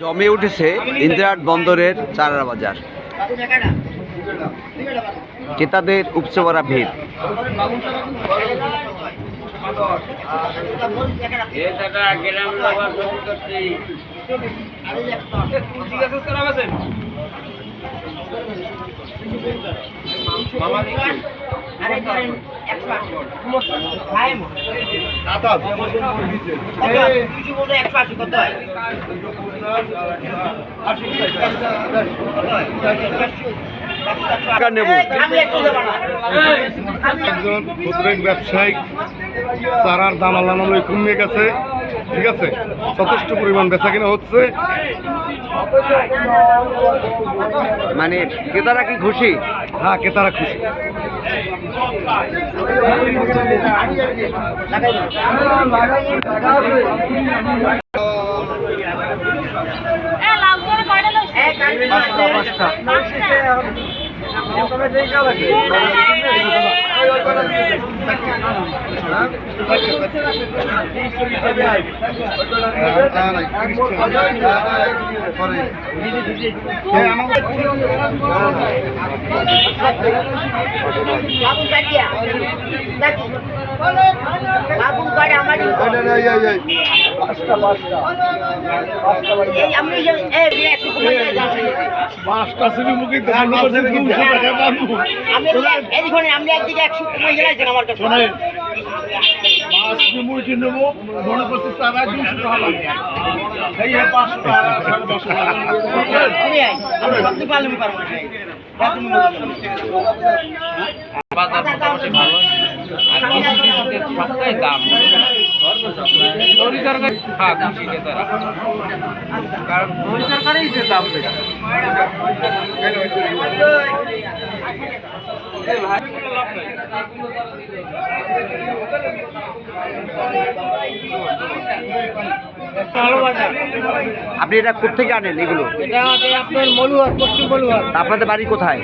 জমে উঠেছে ইন্দিরাট বন্দরের চারা বাজার। ক্রেতাদের উপচে পড়া ভিড়। একজন ক্ষুদ্রিক ব্যবসায়িক চারার দাম আল্লাহ কমে গেছে। ঠিক আছে? যথেষ্ট পরিমাণ বেচা কিনা হচ্ছে। মানে ক্রেতারা কি খুশি? হ্যাঁ ক্রেতারা খুশি। পাঁচটা, পাঁচটা। এই আমি এই একটু পাঁচটা সিলি মুখে আমি এইখানে আমি একদিকে একশো কমাই গেলাইছেন আমার কাছে। শোনেন পাঁচ মুরগি নেব মনে করছি চারা দুশো টাকা লাগবে এই পাঁচশো টাকা সাড়ে পাঁচশো টাকা। আমি আই আমি সত্যি পারলে পারব। বাজার মোটামুটি ভালো। আর কৃষি কৃষিদের সবটাই দাম। তরি তরকারি হ্যাঁ কৃষি নেতারা কারণ তরি তরকারিই যে দাম বেশি আপনি এটা কোথেকে আনেন এগুলো? এটা আপনার মলুয়ার পশ্চিম মলুয়ার। আপনাদের বাড়ি কোথায়?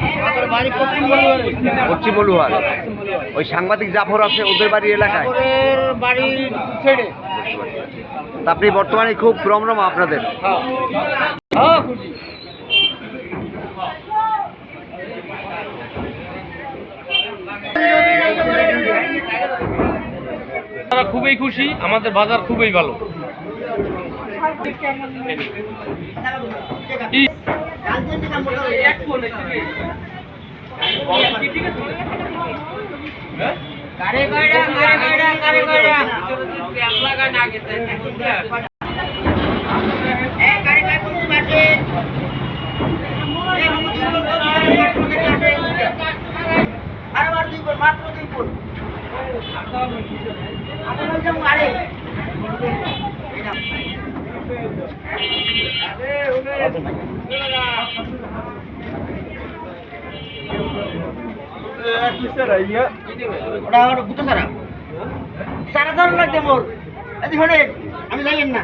বাড়ি পশ্চিম মলুয়ারে। পশ্চিম বলুয়ার ওই সাংবাদিক জাফর আছে ওদের বাড়ির এলাকায়? বাড়ির ছেড়ে। আপনি বর্তমানে খুব রমরমা আপনাদের। হ্যাঁ। হ্যাঁ খুশি। আমরা খুবই খুশি আমাদের বাজার খুবই ভালো। মাত্র দুই বোন আমি বলছিলাম আরে ওটা ওটা বুঝতে সারা সারা ধরনের লাগবে মোর। শোনেন আমি জানেন না।